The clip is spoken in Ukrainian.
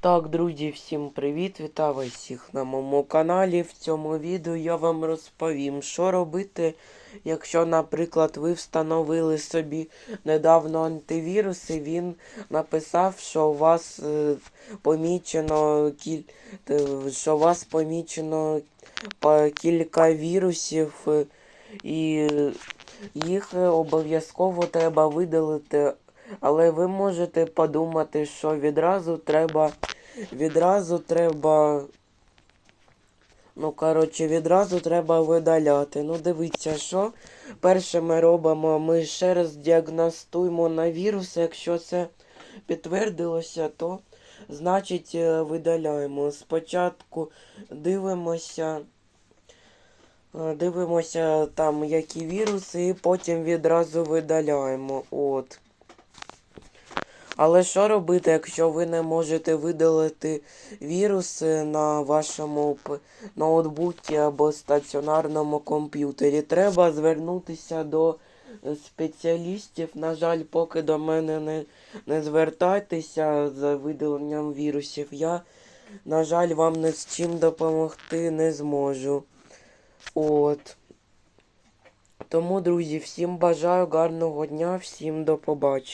Так, друзі, всім привіт! Вітаю всіх на моєму каналі. В цьому відео я вам розповім, що робити, якщо, наприклад, ви встановили собі недавно антивірус, і він написав, що у вас е, помічено кіль... е, що у вас помічено по кілька вірусів, е, і їх е, обов'язково треба видалити. Але ви можете подумати, що відразу треба. Відразу треба. Ну, коротше, відразу треба видаляти. Ну, дивіться, що. Перше ми робимо, ми ще раз діагностуємо на вірус. Якщо це підтвердилося, то значить е, видаляємо. Спочатку дивимося. е, Дивимося там, які віруси, і потім відразу видаляємо. От. Але що робити, якщо ви не можете видалити віруси на вашому ноутбуці або стаціонарному комп'ютері? Треба звернутися до е, спеціалістів. На жаль, поки до мене не, не звертайтеся за видаленням вірусів. Я, на жаль, вам ні з чим допомогти не зможу. От. Тому, друзі, всім бажаю гарного дня, всім до побачення.